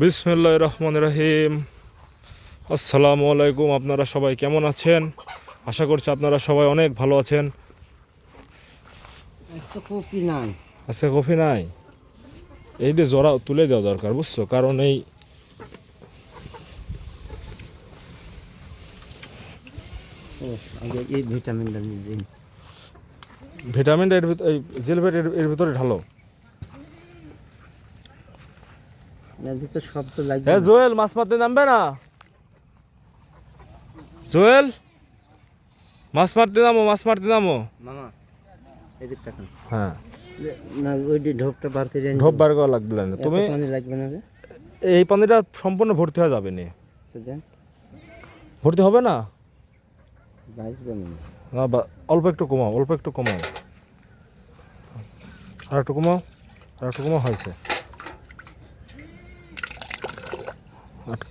বিসমুল্লাহ রহমান রহিম আসসালামু আলাইকুম আপনারা সবাই কেমন আছেন? আশা করছি আপনারা সবাই অনেক ভালো আছেন। তো কপি নাই। আজকে কফি নাই? এই যে জোড়া তুলে দেওয়া দরকার বুঝছ? কারণ এই ভিটামিনটা ভিটামিনটা ভিতর এর ভিতরে ঢালো এর ভিতর শব্দ লাগবে হ্যাঁ জোয়েল মাছ মারতে নামবে না? জোয়েল? মাছ মারতে নামো মাছ মারতে নামো। মামা এদিক তাকান। হ্যাঁ। না ওই ঢোপটা বার করে ঢোপ বার করা লাগবে না। তুমি পানি লাগবে না এই পানিটা সম্পূর্ণ ভর্তি হয়ে যাবে নি। ভর্তি হবে না? না। অল্প একটু কমাও অল্প একটু কমাও। আর একটু কমাও আর একটু কমাও হয়েছে আট-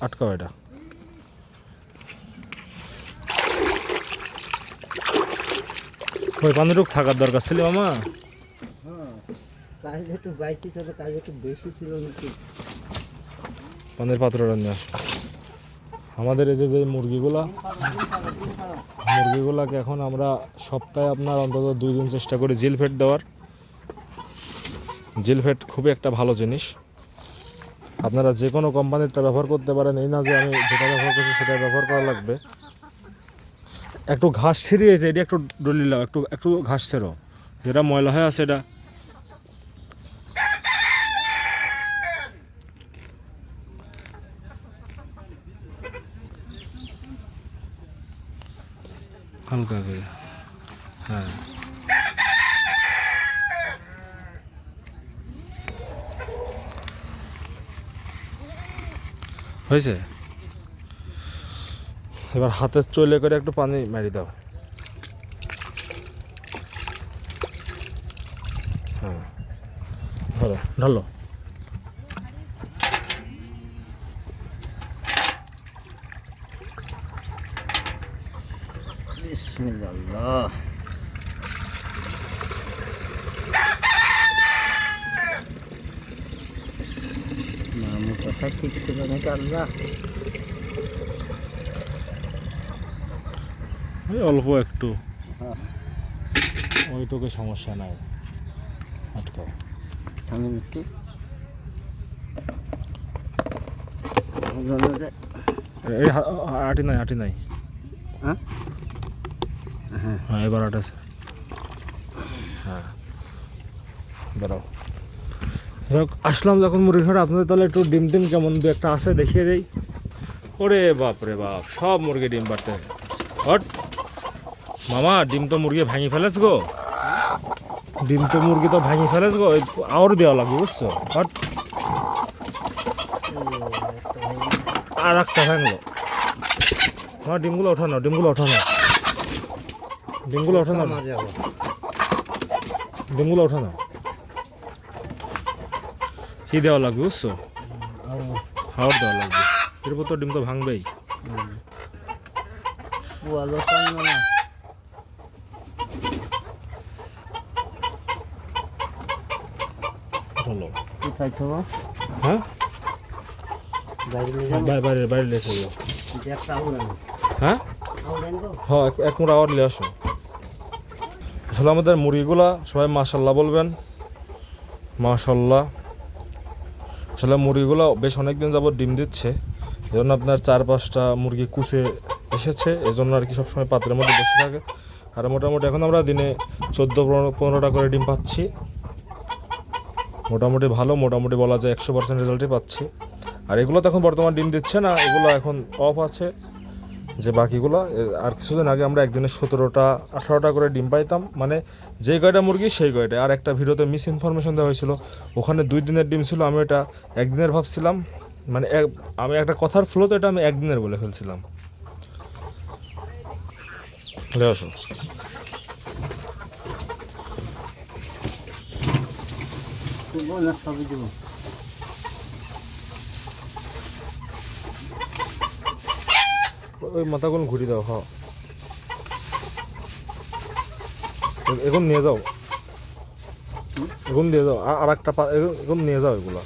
আটকাও এটা। ওই পানিটুক থাকার দরকার ছিল মামা। কাজ একটু বাইশি ছিল কাজ একটু বেশি ছিল নাকি? পানির পাত্রটা নিয়ে আসো। আমাদের এই যে যে মুরগিগুলা মুরগিগুলাকে এখন আমরা সপ্তাহে আপনার অন্তত দুই দিন চেষ্টা করি জিল ফেট দেওয়ার। জিল ফেট খুবই একটা ভালো জিনিস। আপনারা যে কোনো কোম্পানিরটা ব্যবহার করতে পারেন, এই না যে আমি যেটা ব্যবহার করছি সেটা ব্যবহার করা লাগবে। একটু ঘাস ছিঁড়িয়েছে এটা একটু ডলিলাও একটু একটু ঘাস ছেড়ো। যেটা ময়লা হয়ে আছে, এটা। হালকা করে। হ্যাঁ। হয়েছে? এবার হাতে চলে করে একটু পানি মারি দাও। হ্যাঁ। ধরো ঢালো। বিসমিল্লাহ মামু কথা ঠিক ছিল নাকি আল্লাহ ওই অল্প একটু। হ্যাঁ। ওইটুকু সমস্যা নাই। আটকাও। থামেন একটু। এই আটি নাই আটি নাই। হ্যাঁ হ্যাঁ? হ্যাঁ এবার আট আছে। হ্যাঁ। দাঁড়াও। যাক, আসলাম যখন মুরগি ঘরে আপনাদের তাহলে একটু ডিম টিম কেমন দু একটা আছে দেখিয়ে দেই। ওরে বাপ রে বাপ সব মুরগি ডিম পারতে হট। মামা ডিম তো মুরগি ভাঙি ফেলেছ গো। ডিম তো মুরগি তো ভাঙি ফেলেছ গো আওর দেওয়া লাগবে বুঝছ? হট। আর একটা ভাঙলো। আমার ডিমগুলো ওঠানো ডিমগুলো ওঠানো। ডিমগুলো ওঠানো ডিমগুলো ওঠানো। কি দেওয়া লাগবে বুঝছ? হাওয়ার দেওয়া লাগবে। এরপর তো ডিম তো ভাঙবেই। হ্যাঁ? বাইরে হ্যাঁ? হ্যাঁ এক- আওয়ার নিয়ে আসো। আসলে আমাদের মুরগিগুলা সবাই মাশাল্লাহ বলবেন। মাশাল্লাহ। আসলে মুরগিগুলো বেশ অনেক দিন যাবত ডিম দিচ্ছে এই জন্য আপনার চার পাঁচটা মুরগি কুচে এসেছে এই জন্য আর কি সবসময় পাত্রের মধ্যে বসে থাকে। আর মোটামুটি এখন আমরা দিনে চোদ্দ পনেরোটা করে ডিম পাচ্ছি। মোটামুটি ভালো, মোটামুটি বলা যায় একশো পার্সেন্ট রেজাল্টই পাচ্ছি। আর এগুলো তো এখন বর্তমান ডিম দিচ্ছে না, এগুলো এখন অফ আছে। যে বাকিগুলো আর কিছুদিন আগে আমরা একদিনে সতেরোটা, আঠারোটা করে ডিম পাইতাম। মানে যে কয়টা মুরগি, সেই কয়টা। আর একটা ভিডিওতে মিস ইনফরমেশন দেওয়া হয়েছিল। ওখানে দুই দিনের ডিম ছিল, আমি এটা একদিনের ভাবছিলাম। মানে আমি একটা কথার ফ্লোতে এটা আমি একদিনের বলে ফেলছিলাম। আসো তুলবো না সবই দেবো ওই মাথাগুলো ঘুরি দাও হ এ- এখন নিয়ে যাও। এখন দিয়ে যাও। আর একটা এখন নিয়ে যাও এগুলো।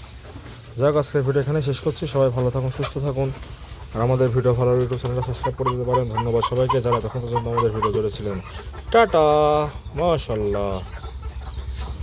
যাক, আজকের ভিডিও এখানে শেষ করছি। সবাই ভালো থাকুন, সুস্থ থাকুন। আর আমাদের ভিডিও ভালো ইউটিউব চ্যানেলটা সাবস্ক্রাইব করে দিতে পারেন। ধন্যবাদ সবাইকে। যারা তখন পর্যন্ত আমাদের ভিডিও জুড়ে ছিলেন, টাটা মাশাল্লাহ